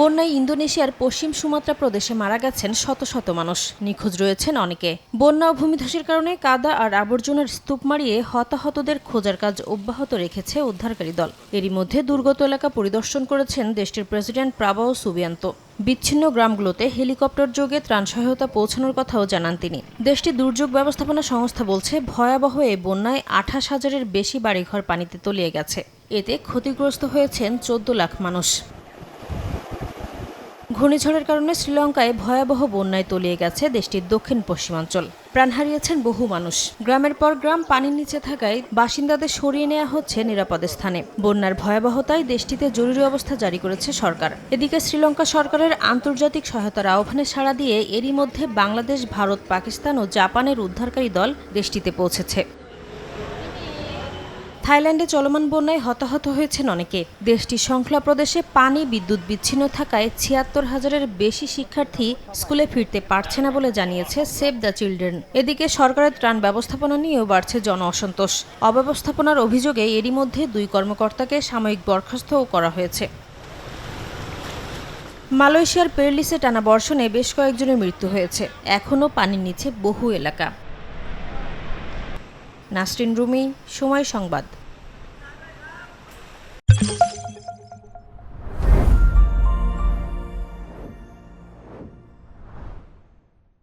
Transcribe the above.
বন্যায় ইন্দোনেশিয়ার পশ্চিম সুমাত্রা প্রদেশে মারা গেছেন শত শত মানুষ। নিখোঁজ রয়েছেন অনেকে। বন্যা ও ভূমিধসের কারণে কাদা আর আবর্জনার স্তূপ মারিয়ে হতাহতদের খোঁজার কাজ অব্যাহত রেখেছে উদ্ধারকারী দল। এরই মধ্যে দুর্গত এলাকা পরিদর্শন করেছেন দেশটির প্রেসিডেন্ট প্রাবাও সুবিয়ান্ত। বিচ্ছিন্ন গ্রামগুলোতে হেলিকপ্টার যোগে ত্রাণ সহায়তা পৌঁছানোর কথাও জানান তিনি। দেশটির দুর্যোগ ব্যবস্থাপনা সংস্থা বলছে, ভয়াবহ এ বন্যায় আঠাশ হাজারের বেশি বাড়িঘর পানিতে তলিয়ে গেছে। এতে ক্ষতিগ্রস্ত হয়েছেন চোদ্দ লাখ মানুষ। ঘূর্ণিঝড়ের কারণে শ্রীলঙ্কায় ভয়াবহ বন্যায় তলিয়ে গেছে দেশটির দক্ষিণ পশ্চিমাঞ্চল। প্রাণ হারিয়েছেন বহু মানুষ। গ্রামের পর গ্রাম পানির নিচে থাকায় বাসিন্দাদের সরিয়ে নেওয়া হচ্ছে নিরাপদ স্থানে। বন্যার ভয়াবহতায় দেশটিতে জরুরি অবস্থা জারি করেছে সরকার। এদিকে শ্রীলঙ্কা সরকারের আন্তর্জাতিক সহায়তার আহ্বানে সাড়া দিয়ে এরই মধ্যে বাংলাদেশ, ভারত, পাকিস্তান ও জাপানের উদ্ধারকারী দল দেশটিতে পৌঁছেছে। থাইল্যান্ডে চলমান বন্যায় হতাহত হয়েছেন অনেকে। দেশটির শৃঙ্খলা প্রদেশে পানি, বিদ্যুৎ বিচ্ছিন্ন থাকায় ছিয়াত্তর হাজারের বেশি শিক্ষার্থী স্কুলে ফিরতে পারছে না বলে জানিয়েছে সেভ দ্য চিলড্রেন। এদিকে সরকারের ত্রাণ ব্যবস্থাপনা নিয়েও বাড়ছে জন অসন্তোষ। অব্যবস্থাপনার অভিযোগে এরই মধ্যে দুই কর্মকর্তাকে সাময়িক বরখাস্তও করা হয়েছে। মালয়েশিয়ার পেরলিসে টানা বর্ষণে বেশ কয়েকজনের মৃত্যু হয়েছে। এখনও পানির নিচে বহু এলাকা। নাসরিন রুমি, সময় সংবাদ।